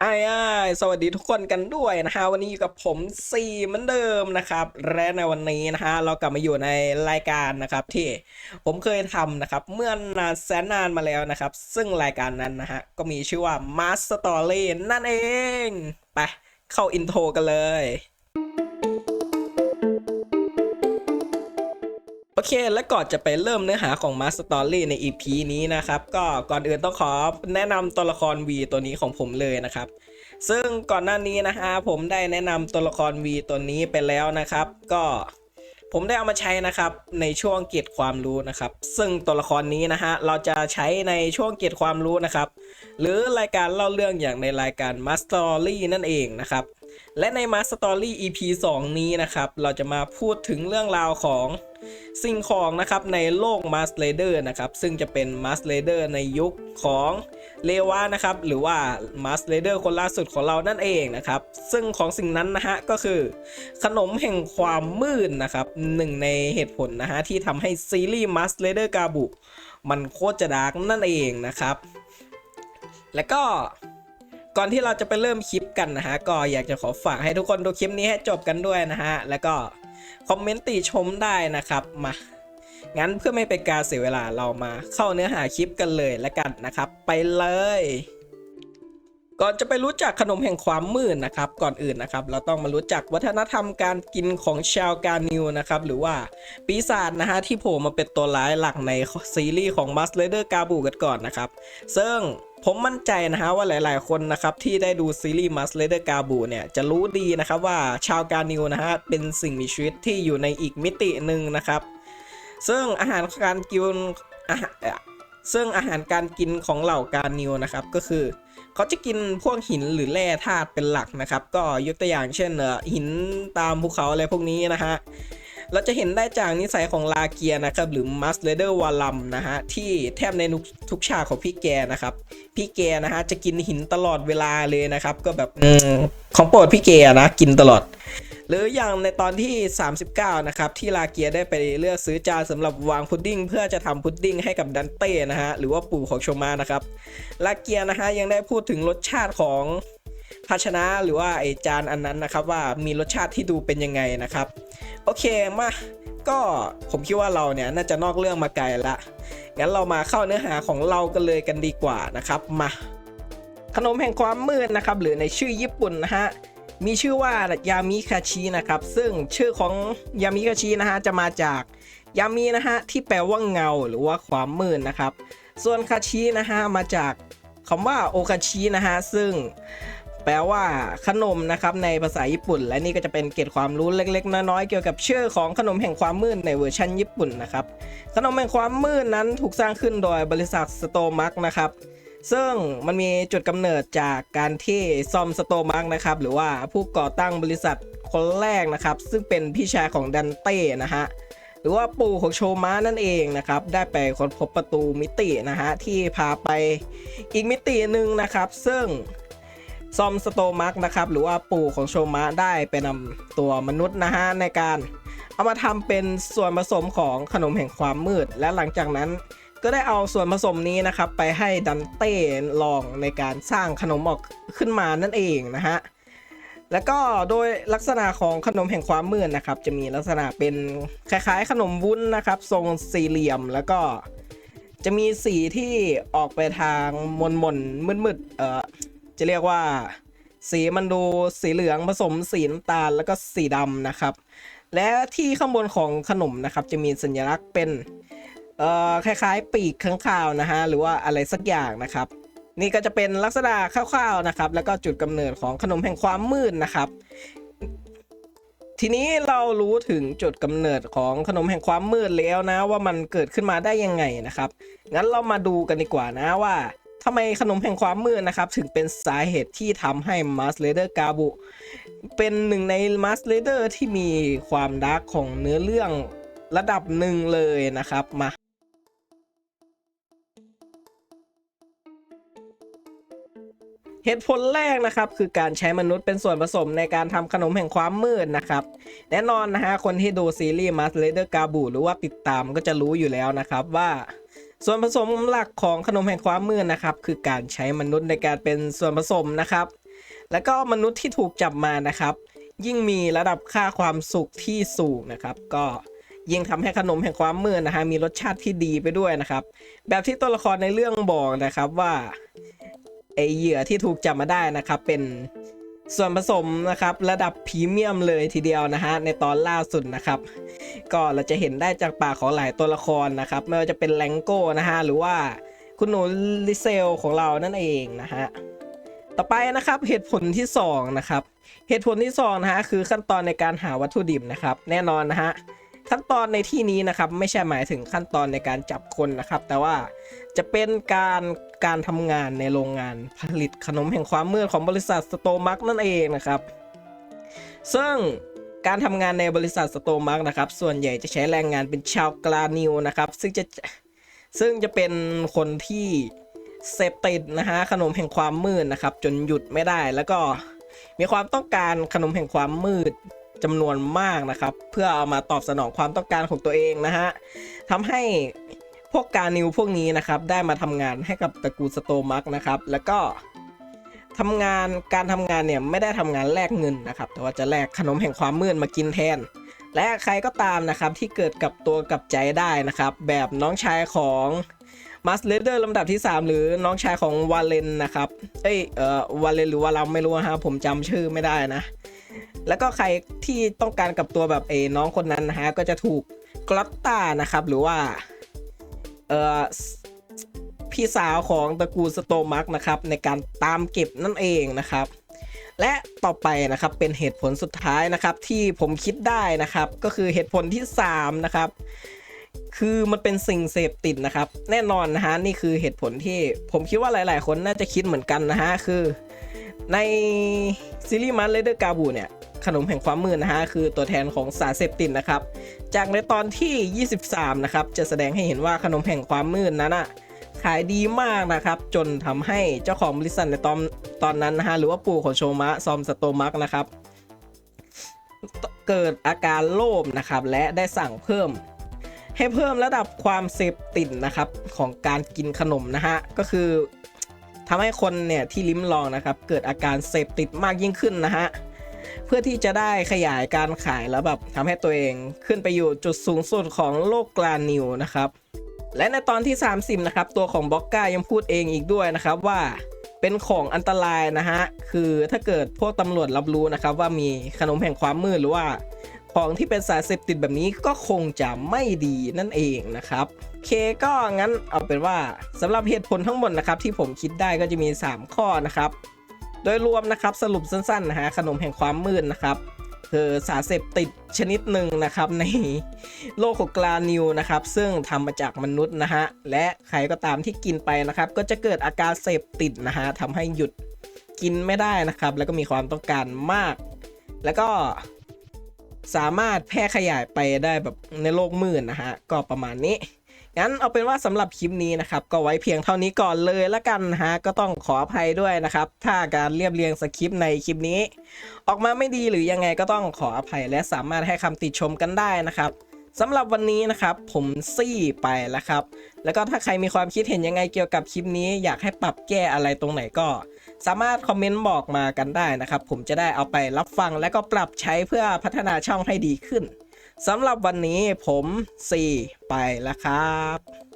ไอ้ไอ้ายสวัสดีทุกคนกันด้วยนะฮะวันนี้อยู่กับผมซีเหมือนเดิมนะครับ และในวันนี้นะฮะเรากลับมาอยู่ในรายการนะครับที่ผมเคยทำนะครับ เมื่อนานแสนนานมาแล้วนะครับ ซึ่งรายการนั้นนะฮะก็มีชื่อว่า Master Story นั่นเอง ไปเข้าอินโทรกันเลย อเค และก่อนจะไปเริ่มเนื้อหาของ Master Story ใน EP นี้นะครับ ก็ก่อนอื่นต้องขอแนะนำตัวละคร V ตัวนี้ของผมเลยนะครับ ซึ่งก่อนหน้านี้นะฮะผมได้แนะนำตัวละคร V ตัวนี้ไปแล้วนะครับ ก็ผมได้เอามาใช้นะครับในช่วงเกียรติความรู้นะครับ ซึ่งตัวละครนี้นะฮะเราจะใช้ในช่วงเกียรติความรู้นะครับ หรือรายการเล่าเรื่องอย่างในรายการ Master Story นั่นเองนะครับ และใน Master Story EP 2 นี้นะครับ เราจะมาพูดถึงเรื่องราวของสิ่งของนะครับในโลก Mask Raider นะครับ ซึ่งจะเป็น Mask Raider ในยุคของเลวานะครับ หรือว่า Mask Raider คนล่าสุดของเรานั่นเองนะครับ ซึ่งของสิ่งนั้นนะฮะก็คือ ขนมแห่งความมืดนะครับหนึ่งในเหตุผลนะฮะที่ทำให้ซีรีส์ Mask Raider กาบุ มันโคตรจะดาร์กนั่นเองนะครับ และก็ ก่อนที่เราจะไปเริ่มคลิปกันนะฮะก็อยากจะขอฝากให้ทุกคนดูคลิปนี้ให้จบกันด้วยนะฮะแล้วก็คอมเมนต์ติชมได้นะครับมางั้นเพื่อไม่เป็นการเสียเวลาเรามาเข้าเนื้อหาคลิปกันเลยแล้วกันนะครับ ไปเลย ก่อนจะไปรู้จักขนมแห่งความมืดนะครับ ก่อนอื่นนะครับ เราต้องมารู้จักวัฒนธรรมการกินของชาวกานิวนะครับ หรือว่าปีศาจนะฮะที่โผล่มาเป็นตัวร้ายหลักในซีรีส์ของ m a s t e r g a b u กันก่อนนะครับ ซึ่งผมมั่นใจนะฮะว่าหลาย ๆ คนนะครับที่ได้ดูซีรีส์ m a s t e r g a b u เนี่ยจะรู้ดีนะครับว่าชาวกานิวนะฮะเป็นสิ่งมีชีวิตที่อยู่ในอีกมิติหนึ่งนะครับ ซึ่งอาหารการกิน ซึ่งอาหารการกินของเหล่ากานิวนะครับก็คือ เขาจะกินพวกหินหรือแร่ธาตุเป็นหลักนะครับ ก็ยกตัวอย่างเช่นหินตามภูเขาอะไรพวกนี้นะฮะเราจะเห็นได้จากนิสัยของลาเกียนะครับ หรือมัสเลเดอร์วาลัมนะฮะ ที่แทบในทุกทุกฉากของพี่แกนะครับ พี่แกนะฮะ จะกินหินตลอดเวลาเลยนะครับ ก็แบบอของโปรดพี่แกนะ กินตลอด หรืออย่างในตอนที่ 39 นะครับที่ลาเกียได้ไปเลือกซื้อจานสำหรับวางพุดดิ้งเพื่อจะทำพุดดิ้งให้กับดันเต้นะฮะหรือว่าปู่ของโชมานะครับลาเกียนะฮะยังได้พูดถึงรสชาติของภาชนะหรือว่าไอจานอันนั้นนะครับว่ามีรสชาติที่ดูเป็นยังไงนะครับ โอเคมาก็ผมคิดว่าเราเนี่ยน่าจะนอกเรื่องมาไกลละงั้นเรามาเข้าเนื้อหาของเรากันเลยกันดีกว่านะครับมาขนมแห่งความมืดนะครับหรือในชื่อญี่ปุ่นนะฮะ มีชื่อว่ายามิคาชินะครับ ซึ่งชื่อของยามิคาชินะฮะจะมาจากยามินะฮะที่แปลว่าเงาหรือว่าความมืดนะครับ ส่วนคาชินะฮะมาจากคำว่าโอคาชินะฮะซึ่งแปลว่าขนมนะครับในภาษาญี่ปุ่น และนี่ก็จะเป็นเกร็ดความรู้เล็ก ๆ น้อยๆเกี่ยวกับชื่อของขนมแห่งความมืดในเวอร์ชันญี่ปุ่นนะครับขนมแห่งความมืดนั้นถูกสร้างขึ้นโดยบริษัทสโตมักนะครับ ซึ่งมันมีจุดกำเนิดจากการที่ซอมสโตมักนะครับ หรือว่าผู้ก่อตั้งบริษัทคนแรกนะครับ ซึ่งเป็นพี่ชายของดันเต้นะฮะหรือว่าปู่ของโชมานั่นเองนะครับ ได้ไปค้นพบประตูมิตินะฮะที่พาไปอีกมิติหนึ่งนะครับ ซึ่งซอมสโตมักนะครับ หรือว่าปู่ของโชมะได้ไปนำตัวมนุษย์นะฮะในการ เอามาทำเป็นส่วนผสมของขนมแห่งความมืด และหลังจากนั้น ก็ได้เอาส่วนผสมนี้นะครับ ไปให้ดันเต้ลองในการสร้างขนมออกขึ้นมานั่นเองนะฮะแล้วก็โดยลักษณะของขนมแห่งความมืดนะครับ จะมีลักษณะเป็นคล้ายๆ ขนมวุ้นนะครับ ทรงสี่เหลี่ยมแล้วก็จะมีสีที่ออกไปทางมนมนมืดมืดๆเอ่อจะเรียกว่า สีมันดูสีเหลืองผสมสีน้ำตาลแล้วก็สีดำนะครับ และที่ข้างบนของขนมนะครับ จะมีสัญลักษณ์เป็น เอ่อคล้ายๆ ปีกข้างคาวนะฮะหรือว่าอะไรสักอย่างนะครับ นี่ก็จะเป็นลักษณะคร่าวๆนะครับ แล้วก็จุดกำเนิดของขนมแห่งความมืดนะครับ ทีนี้เรารู้ถึงจุดกำเนิดของขนมแห่งความมืดแล้วนะ ว่ามันเกิดขึ้นมาได้ยังไงนะครับ งั้นเรามาดูกันดีกว่านะว่าทำไมขนมแห่งความมืดนะครับ ถึงเป็นสาเหตุที่ทำให้มาสเลเดอร์กาบุเป็นหนึ่งในมาสเลเดอร์ที่มีความดาร์กของเนื้อเรื่องระดับหนึ่งเลยนะครับ มา เหตุผลแรกนะครับคือการใช้มนุษย์เป็นส่วนผสมในการทำขนมแห่งความมืดนะครับ แน่นอนนะฮะคนที่ดูซีรีส์ Mask Raider g a b u หรือว่าติดตามก็จะรู้อยู่แล้วนะครับว่าส่วนผสมหลักของขนมแห่งความมืดนะครับ คือการใช้มนุษย์ในการเป็นส่วนผสมนะครับ แล้วก็มนุษย์ที่ถูกจับมานะครับ ยิ่งมีระดับค่าความสุขที่สูงนะครับ ก็ยิ่งทำให้ขนมแห่งความมืดนะฮะมีรสชาติที่ดีไปด้วยนะครับ แบบที่ตัวละครในเรื่องบอกนะครับว่า เหยื่อที่ถูกจับมาได้นะครับ เป็นส่วนผสมนะครับ ระดับพรีเมียมเลยทีเดียวนะฮะในตอนล่าสุดนะครับ ก็เราจะเห็นได้จากปากของหลายตัวละครนะครับ ไม่ว่าจะเป็นแลงโก้นะฮะหรือว่าคุณหนูลิเซลของเรานั่นเองนะฮะต่อไปนะครับเหตุผลที่สองนะครับเหตุผลที่สองนะฮะคือขั้นตอนในการหาวัตถุดิบนะครับ แน่นอนนะฮะ ขั้นตอนในที่นี้นะครับไม่ใช่หมายถึงขั้นตอนในการจับคนนะครับ แต่ว่าจะเป็นการการทำงานในโรงงานผลิตขนมแห่งความมืดของบริษัทสโตมักนั่นเองนะครับ ซึ่งการทำงานในบริษัทสโตมักนะครับ ส่วนใหญ่จะใช้แรงงานเป็นชาวกลานิวนะครับ ซึ่งจะซึ่งจะเป็นคนที่เสพติดนะฮะขนมแห่งความมืดนะครับ จนหยุดไม่ได้แล้วก็มีความต้องการขนมแห่งความมืด จำนวนมากนะครับ เพื่อเอามาตอบสนองความต้องการของตัวเองนะฮะทำให้พวกการนิวพวกนี้นะครับได้มาทำงานให้กับตระกูลสโตมักนะครับ แล้วก็ทำงานการทำงานเนี่ยไม่ได้ทำงานแลกเงินนะครับ แต่ว่าจะแลกขนมแห่งความมืดมากินแทน และใครก็ตามนะครับที่เกิดกับตัวกับใจได้นะครับ แบบน้องชายของมาสเลเดอร์ลำดับที่ 3 หรือน้องชายของวาเลนนะครับ เอ้ย เอ่อ วาเลนหรือวาลัมไม่รู้ฮะ ผมจำชื่อไม่ได้นะ แล้วก็ใครที่ต้องการกับตัวแบบเอน้องคนนั้นนะฮะก็จะถูกกลอตตานะครับ หรือว่าเอ่อพี่สาวของตระกูลสโตมักนะครับ ในการตามเก็บนั่นเองนะครับ และต่อไปนะครับเป็นเหตุผลสุดท้ายนะครับ ที่ผมคิดได้นะครับ ก็คือเหตุผลที่ 3 นะครับ คือมันเป็นสิ่งเสพติดนะครับ แน่นอนนะฮะนี่คือเหตุผลที่ผมคิดว่าหลาย ๆ คนน่าจะคิดเหมือนกันนะฮะคือ ในซีรีส์มันเลเดอร์กาบูเนี่ยขนมแห่งความมืดนะฮะคือตัวแทนของสารเสพติดนะครับ จากในตอนที่ 23 นะครับ จะแสดงให้เห็นว่าขนมแห่งความมืดนั้นอะขายดีมากนะครับ จนทำให้เจ้าของบริษัทในตอนตอนนั้นนะฮะหรือว่าปู่ของโชมะซอมสโตมักนะครับ เกิดอาการโลภนะครับ และได้สั่งเพิ่ม ให้เพิ่มระดับความเสพติดนะครับของการกินขนมนะฮะก็คือ ทำให้คนเนี่ยที่ลิ้มลองนะครับเกิดอาการเสพติดมากยิ่งขึ้นนะฮะเพื่อที่จะได้ขยายการขายแล้วแบบทำให้ตัวเองขึ้นไปอยู่จุดสูงสุดของโลกกลานิวนะครับ และในตอนที่ 30 นะครับ ตัวของบล็อกก้ายังพูดเองอีกด้วยนะครับว่าเป็นของอันตรายนะฮะ คือถ้าเกิดพวกตำรวจรับรู้นะครับว่ามีขนมแห่งความมืดหรือว่า ของที่เป็นสารเสพติดแบบนี้ก็คงจะไม่ดีนั่นเองนะครับเคก็งั้นเอาเป็นว่าสำหรับเหตุผลทั้งหมดนะครับที่ผมคิดได้ก็จะมี 3 ข้อนะครับ โดยรวมนะครับสรุปสั้นๆนะฮะขนมแห่งความมืดนะครับคือสารเสพติดชนิดหนึ่งนะครับในโลกของกลานิวนะครับซึ่งทำมาจากมนุษย์นะฮะและใครก็ตามที่กินไปนะครับ ก็จะเกิดอาการเสพติดนะฮะทำให้หยุดกินไม่ได้นะครับ แล้วก็มีความต้องการมาก แล้วก็ สามารถแพร่ขยายไปได้แบบในโลกมืดนนะฮะ ก็ประมาณนี้ งั้นเอาเป็นว่าสำหรับคลิปนี้นะครับ ก็ไว้เพียงเท่านี้ก่อนเลยละกันฮะ ก็ต้องขออภัยด้วยนะครับ ถ้าการเรียบเรียงสคริปต์ในคลิปนี้ ออกมาไม่ดีหรือยังไงก็ต้องขออภัยและสามารถให้คำติชมกันได้นะครับสำหรับวันนี้นะครับ ผมซี่ไปแล้วครับ แล้วก็ถ้าใครมีความคิดเห็นยังไงเกี่ยวกับคลิปนี้ อยากให้ปรับแก้อะไรตรงไหนก็ สามารถคอมเมนต์บอกมากันได้นะครับ ผมจะได้เอาไปรับฟังและก็ปรับใช้เพื่อพัฒนาช่องให้ดีขึ้นสำหรับวันนี้ผมซี่ไปแล้วครับ